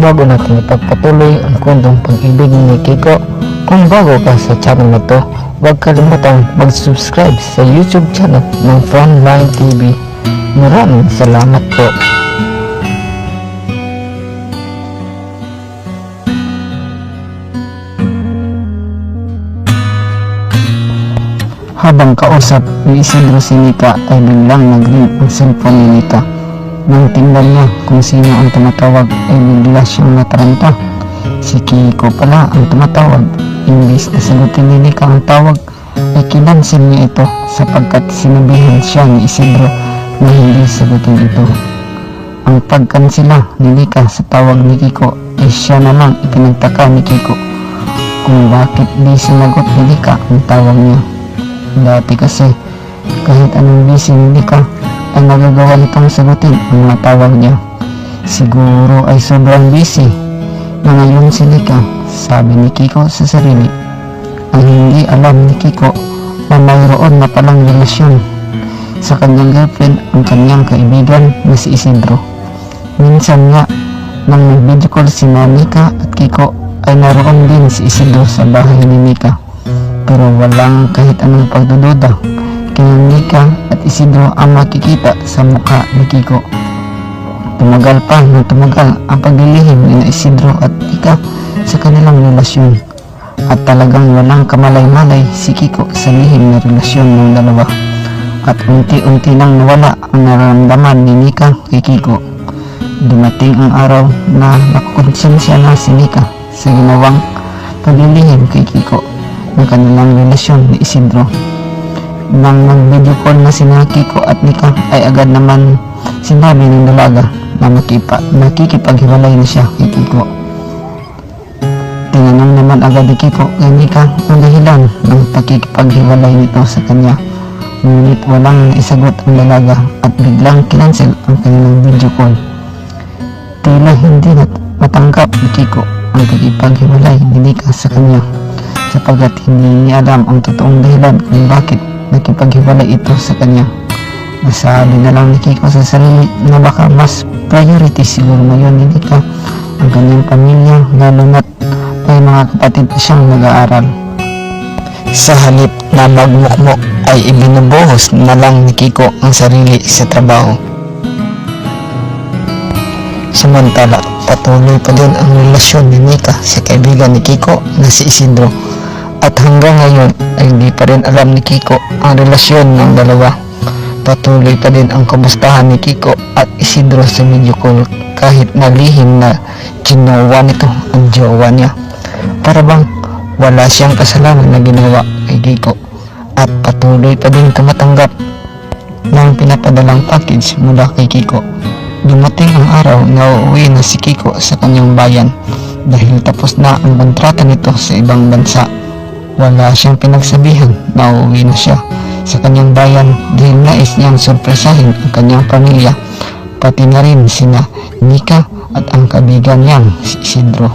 bago natin ipagpatuloy ang kwentong pag-ibig ni Kiko, kung bago ka sa channel na to, huwag kalimutang mag-subscribe sa YouTube channel ng Frontline TV. Maraming salamat po. Habang kausap ni Isidro si Nika ay biglang nag-ring ang cellphone ni Nika. Nang tingnan niya kung sino ang tumatawag ay bigla siyang nataranta. Si Kiko pala ang tumatawag. Imbis na sagutin ni Nika ang tawag ay kinansin niya ito sapagkat sinabihan siya ni Isidro na hindi sagutin ito. Ang pagkansila ni Nika sa tawag ni Kiko ay siya namang ipinagtaka ni Kiko kung bakit di sinagot ni Nika ang tawag niya. Dati kasi, kahit anong busy hindi ka, ay nagagawa nitong sagutin ang mga tawag niya. Siguro ay sobrang busy. Na ngayon si Nika, sabi ni Kiko sa sarili. Ang hindi alam ni Kiko na mayroon na palang relasyon sa kanyang girlfriend ang kanyang kaibigan na si Isidro. Minsan nga, nang nag-video call si Nika at Kiko ay naroon din si Isidro sa bahay ni Nika pero walang kahit anong pagdududa. Kaya Nika at Isidro ang makikita sa mukha ni Kiko. Tumagal pa ng tumagal ang paglilihim ni na Isidro at Nika sa kanilang relasyon. At talagang walang kamalay-malay si Kiko sa lihim na relasyon ng dalawa. At unti-unti nang nawala ang nararamdaman ni Nika kay Kiko. Dumating ang araw na nakukonsensya na si Nika sa ginawang paglilihim kay Kiko ng kanilang relasyon ni Isidro. Nang nag-video call na si Kiko at Nika ay agad naman sinabi ng dalaga na makipa, nakikipaghiwalay na siya kay Kiko. Tinanong naman agad ni Kiko kay Nika ang dahilan ng pagkikipaghiwalay nito sa kanya. Ngunit walang isagot ang dalaga at biglang kinansel ang kanilang video call. Tila hindi nat matanggap ni Kiko ang pagkipaghiwalay ni Nika sa kanya sapagkat hindi niya alam ang totoong dahilan kung bakit nakipaghiwalay ito sa kanya. Nasabi na lang ni Kiko sa sarili na baka mas priority siguro ngayon ni Nika ang kanyang pamilya lalo na't may mga kapatid pa siyang nag-aaral. Sa halip na magmukmok ay ibinubuhos na lang ni Kiko ang sarili sa trabaho. Samantala, patuloy pa din ang relasyon ni Nika sa kaibigan ni Kiko na si Isidro. At hanggang ngayon ay hindi pa rin alam ni Kiko ang relasyon ng dalawa. Patuloy pa din ang kamustahan ni Kiko at Isidro sa call kahit nalihim na ginawa nito ang jowa niya. Para bang wala siyang kasalanan na ginawa kay Kiko at patuloy pa din tumatanggap ng pinapadalang package mula kay Kiko. Dumating ang araw na uuwi na si Kiko sa kanyang bayan dahil tapos na ang kontrata nito sa ibang bansa. Wala siyang pinagsabihan na uuwi na siya sa kanyang bayan dahil nais niyang sorpresahin ang kanyang pamilya pati na rin sina Nika at ang kabigan niyang si Isidro.